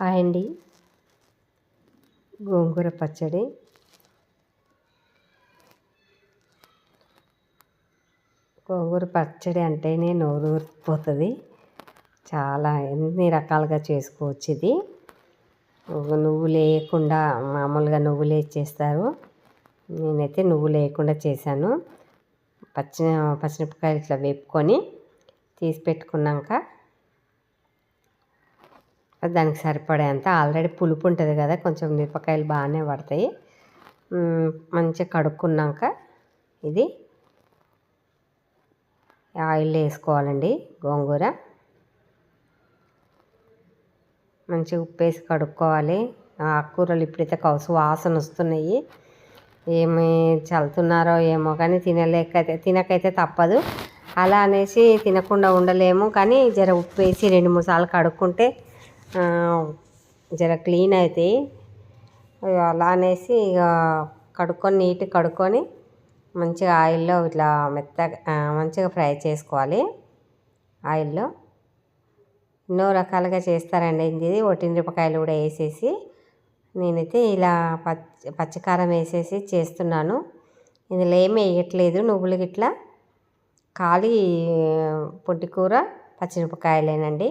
Hi అండి. గోంగూర పచ్చడి. గోంగూర పచ్చడి అంటేనే నోరు ఊరిపోతుంది. చాలా ఎన్ని రకాలుగా చేసుకోవచ్చు ఇది. నువ్వు లేకుండా మామూలుగా నువ్వు లేచి చేస్తారు. నేనైతే నువ్వు లేకుండా చేశాను. పచ్చి పచ్చిమిరపకాయలు ఇట్లా వేపుకొని తీసి పెట్టుకున్నాక దానికి సరిపడేంత. ఆల్రెడీ పులుపు ఉంటుంది కదా కొంచెం మిరపకాయలు బాగానే పడతాయి. మంచిగా కడుక్కున్నాక ఇది ఆయిల్ వేసుకోవాలండి గోంగూర. మంచిగా ఉప్పు వేసి కడుక్కోవాలి. ఆకుకూరలు ఇప్పుడైతే కౌసు వాసన వస్తున్నాయి. ఏమి చల్లుతున్నారో ఏమో కానీ తినలేక తినకైతే తప్పదు. అలా అనేసి తినకుండా ఉండలేము. కానీ జర ఉప్పు వేసి రెండు మూడు సార్లు కడుక్కుంటే జర క్లీన్ అవుతాయి అలా అనేసి ఇక కడుక్కొని నీట్గా కడుక్కొని మంచిగా ఆయిల్లో ఇట్లా మెత్తగా మంచిగా ఫ్రై చేసుకోవాలి. ఆయిల్లో ఎన్నో రకాలుగా చేస్తారండి. ఇది ఒట్టిమిరపకాయలు కూడా వేసేసి నేనైతే ఇలా పచ్చి పచ్చికారం వేసేసి చేస్తున్నాను. ఇందులో ఏమి వేయట్లేదు నువ్వులు గిట్లా. ఖాళీ పొట్టికూర పచ్చిమిరపకాయలేనండి.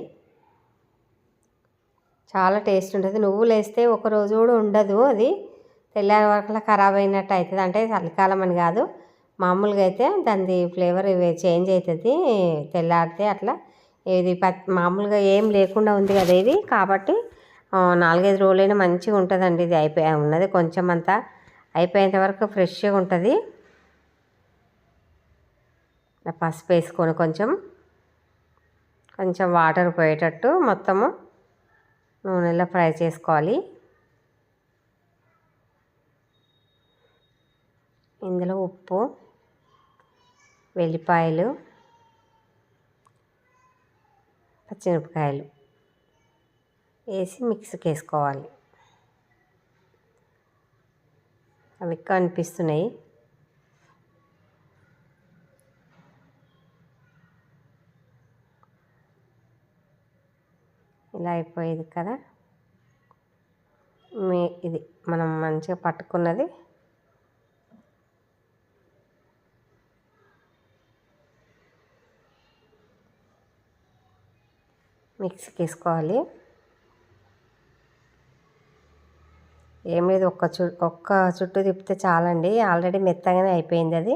చాలా టేస్ట్ ఉంటుంది. నువ్వులు వేస్తే ఒక రోజు కూడా ఉండదు అది. తెల్లారి వరకు ఖరాబ్ అయినట్టు అవుతుంది. అంటే చలికాలం అని కాదు. మామూలుగా అయితే దాని ఫ్లేవర్ చేంజ్ అవుతుంది. తెల్లారితే అట్లా ఇది మామూలుగా ఏం లేకుండా ఉంది కదా ఇది. కాబట్టి నాలుగైదు రోజులైనా మంచిగా ఉంటుందండి ఇది అయిపోయి ఉన్నది కొంచెం అంతా అయిపోయేంత వరకు ఫ్రెష్గా ఉంటుంది. పసుపు వేసుకొని కొంచెం కొంచెం వాటర్ పోయేటట్టు మొత్తము నూనెలో ఫ్రై చేసుకోవాలి. ఇందులో ఉప్పు వెల్లిపాయలు పచ్చిమిరపకాయలు వేసి మిక్స్కి వేసుకోవాలి. అవి కనిపిస్తున్నాయి. ఇలా అయిపోయేది కదా. మీ ఇది మనం మంచిగా పట్టుకున్నది. మిక్సీకి వేసుకోవాలి. ఏం లేదు ఒక్క చు ఒక్క చుట్టూ తిప్పితే చాలండి. ఆల్రెడీ మెత్తగానే అయిపోయింది అది.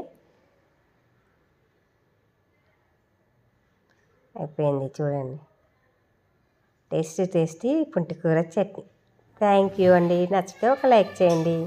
అయిపోయింది చూడండి. టేస్టీ టేస్టీ పుంటికూర చట్నీ. థ్యాంక్ యూ అండి. నచ్చితే ఒక లైక్ చేయండి.